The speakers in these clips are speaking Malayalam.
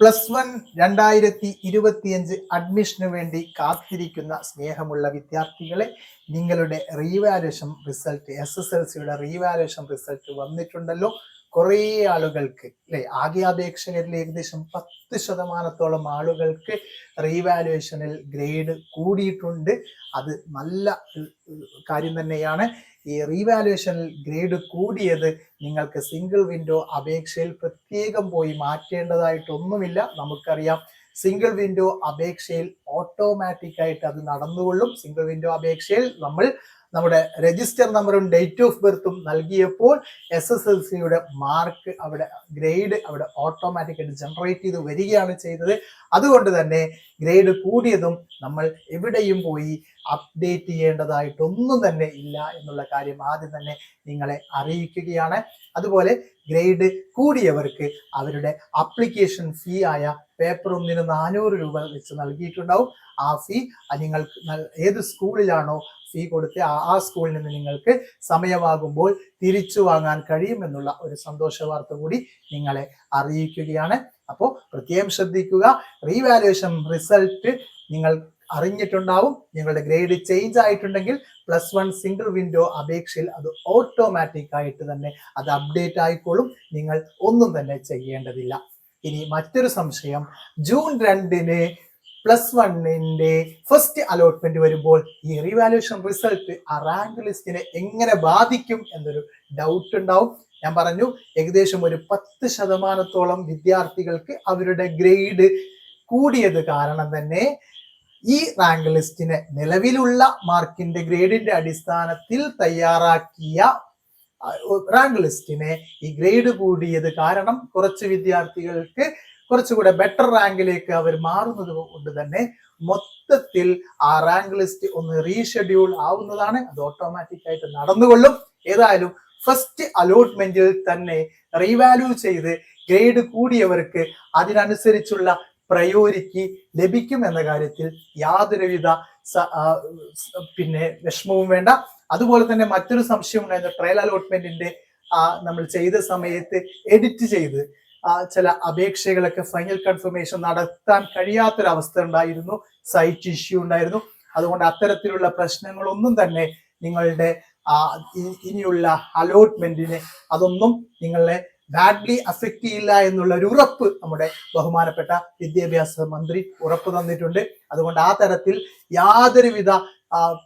പ്ലസ് വൺ രണ്ടായിരത്തി ഇരുപത്തിയഞ്ച് അഡ്മിഷന് വേണ്ടി കാത്തിരിക്കുന്ന സ്നേഹമുള്ള വിദ്യാർത്ഥികളെ നിങ്ങളുടെ revaluation result S S L സിയുടെ റീവാലുവേഷൻ റിസൾട്ട് വന്നിട്ടുണ്ടല്ലോ. കുറേ ആളുകൾക്ക് അല്ലെ? ആകെ അപേക്ഷകരിൽ ഏകദേശം പത്ത് ശതമാനത്തോളം ആളുകൾക്ക് റീവാലുവേഷനിൽ ഗ്രേഡ് കൂടിയിട്ടുണ്ട്. അത് നല്ല കാര്യം തന്നെയാണ്. ഈ റീവാലുവേഷനിൽ ഗ്രേഡ് കൂടിയത് നിങ്ങൾക്ക് സിംഗിൾ വിൻഡോ അപേക്ഷയിൽ പ്രത്യേകം പോയി മാറ്റേണ്ടതായിട്ടൊന്നുമില്ല. നമുക്കറിയാം സിംഗിൾ വിൻഡോ അപേക്ഷയിൽ ഓട്ടോമാറ്റിക് ആയിട്ട് അത് നടന്നുകൊള്ളും. സിംഗിൾ വിൻഡോ അപേക്ഷയിൽ നമ്മൾ നമ്മുടെ രജിസ്റ്റർ നമ്പറും ഡേറ്റ് ഓഫ് ബർത്തും നൽകിയപ്പോൾ എസ് എസ് എൽ സിയുടെ മാർക്ക് അവിടെ ഗ്രേഡ് അവിടെ ഓട്ടോമാറ്റിക്കായിട്ട് ജനറേറ്റ് ചെയ്ത് വരികയാണ് ചെയ്തത്. അതുകൊണ്ട് തന്നെ ഗ്രേഡ് കൂടിയതും നമ്മൾ എവിടെയും പോയി അപ്ഡേറ്റ് ചെയ്യേണ്ടതായിട്ടൊന്നും തന്നെ ഇല്ല എന്നുള്ള കാര്യം ആദ്യം തന്നെ നിങ്ങളെ അറിയിക്കുകയാണ്. അതുപോലെ ഗ്രേഡ് കൂടിയവർക്ക് അവരുടെ അപ്ലിക്കേഷൻ ഫീ ആയ പേപ്പർ ഒന്നിന് നാനൂറ് രൂപ വെച്ച് നൽകിയിട്ടുണ്ടാവും. ആ ഫീ നിങ്ങൾക്ക് ഏത് സ്കൂളിലാണോ ഫീ കൊടുത്ത് ആ സ്കൂളിൽ നിന്ന് നിങ്ങൾക്ക് സമയമാകുമ്പോൾ തിരിച്ചു വാങ്ങാൻ കഴിയുമെന്നുള്ള ഒരു സന്തോഷ വാർത്ത കൂടി നിങ്ങളെ അറിയിക്കുകയാണ്. അപ്പോൾ പ്രത്യേകം ശ്രദ്ധിക്കുക. റീവാലുവേഷൻ റിസൾട്ട് നിങ്ങൾ അറിഞ്ഞിട്ടുണ്ടാവും. നിങ്ങളുടെ ഗ്രേഡ് ചേഞ്ച് ആയിട്ടുണ്ടെങ്കിൽ പ്ലസ് വൺ സിംഗിൾ വിൻഡോ അപേക്ഷയിൽ അത് ഓട്ടോമാറ്റിക് ആയിട്ട് തന്നെ അത് അപ്ഡേറ്റ് ആയിക്കോളും. നിങ്ങൾ ഒന്നും തന്നെ ചെയ്യേണ്ടതില്ല. ഇനി മറ്റൊരു സംശയം. ജൂൺ രണ്ടിന് പ്ലസ് വണ്ണിന്റെ ഫസ്റ്റ് അലോട്ട്മെന്റ് വരുമ്പോൾ ഈ റീവാലുവേഷൻ റിസൾട്ട് ആ റാങ്ക് ലിസ്റ്റിനെ എങ്ങനെ ബാധിക്കും എന്നൊരു ഡൗട്ട് ഉണ്ടാവും. ഞാൻ പറഞ്ഞു ഏകദേശം ഒരു പത്ത് ശതമാനത്തോളം വിദ്യാർത്ഥികൾക്ക് അവരുടെ ഗ്രേഡ് കൂടിയത് കാരണം തന്നെ ഈ റാങ്ക് ലിസ്റ്റിനെ നിലവിലുള്ള മാർക്കിന്റെ ഗ്രേഡിന്റെ അടിസ്ഥാനത്തിൽ തയ്യാറാക്കിയ റാങ്ക് ലിസ്റ്റിനെ ഈ ഗ്രേഡ് കൂടിയത് കാരണം കുറച്ച് വിദ്യാർത്ഥികൾക്ക് കുറച്ചുകൂടെ ബെറ്റർ റാങ്കിലേക്ക് അവർ മാറുന്നത് കൊണ്ട് തന്നെ മൊത്തത്തിൽ ആ റാങ്ക് ലിസ്റ്റ് ഒന്ന് റീഷെഡ്യൂൾ ആവുന്നതാണ്. അത് ഓട്ടോമാറ്റിക് ആയിട്ട് നടന്നുകൊള്ളും. ഏതായാലും ഫസ്റ്റ് അലോട്ട്മെന്റിൽ തന്നെ റീവാല്യൂ ചെയ്ത് ഗ്രേഡ് കൂടിയവർക്ക് അതിനനുസരിച്ചുള്ള പ്രയോരിറ്റി ലഭിക്കും എന്ന കാര്യത്തിൽ യാതൊരുവിധ പിന്നെ വിഷമവും വേണ്ട. അതുപോലെ തന്നെ മറ്റൊരു സംശയം ഉണ്ടായിരുന്നു. ട്രയൽ അലോട്ട്മെന്റിന്റെ നമ്മൾ ചെയ്ത സമയത്ത് എഡിറ്റ് ചെയ്ത് ചില അപേക്ഷകളൊക്കെ ഫൈനൽ കൺഫർമേഷൻ നടത്താൻ കഴിയാത്തൊരവസ്ഥ ഉണ്ടായിരുന്നു. സൈറ്റ് ഇഷ്യൂ ഉണ്ടായിരുന്നു. അതുകൊണ്ട് അത്തരത്തിലുള്ള പ്രശ്നങ്ങളൊന്നും തന്നെ നിങ്ങളുടെ ഇനിയുള്ള അലോട്ട്മെന്റിനെ അതൊന്നും നിങ്ങളെ ബാഡ്ലി അഫക്റ്റ് ചെയ്യില്ല എന്നുള്ള ഒരു ഉറപ്പ് നമ്മുടെ ബഹുമാനപ്പെട്ട വിദ്യാഭ്യാസ മന്ത്രി ഉറപ്പ് തന്നിട്ടുണ്ട്. അതുകൊണ്ട് ആ തരത്തിൽ യാതൊരുവിധ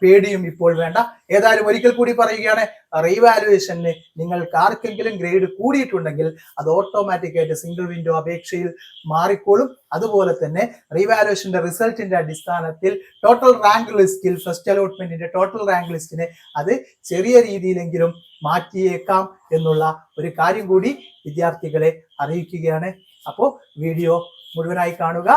പേടിയും ഇപ്പോൾ വേണ്ട. ഏതായാലും ഒരിക്കൽ കൂടി പറയുകയാണ് റീവാലുവേഷന് നിങ്ങൾക്ക് ആർക്കെങ്കിലും ഗ്രേഡ് കൂടിയിട്ടുണ്ടെങ്കിൽ അത് ഓട്ടോമാറ്റിക് ആയിട്ട് സിംഗിൾ വിൻഡോ അപേക്ഷയിൽ മാറിക്കോളും. അതുപോലെ തന്നെ റീവാലുവേഷന്റെ റിസൾട്ടിന്റെ അടിസ്ഥാനത്തിൽ ടോട്ടൽ റാങ്ക് ലിസ്റ്റിൽ ഫസ്റ്റ് അലോട്ട്മെന്റിന്റെ ടോട്ടൽ റാങ്ക് ലിസ്റ്റിനെ അത് ചെറിയ രീതിയിലെങ്കിലും മാറ്റിയേക്കാം എന്നുള്ള ഒരു കാര്യം കൂടി വിദ്യാർത്ഥികളെ അറിയിക്കുകയാണ്. അപ്പോൾ വീഡിയോ മുഴുവനായി കാണുക.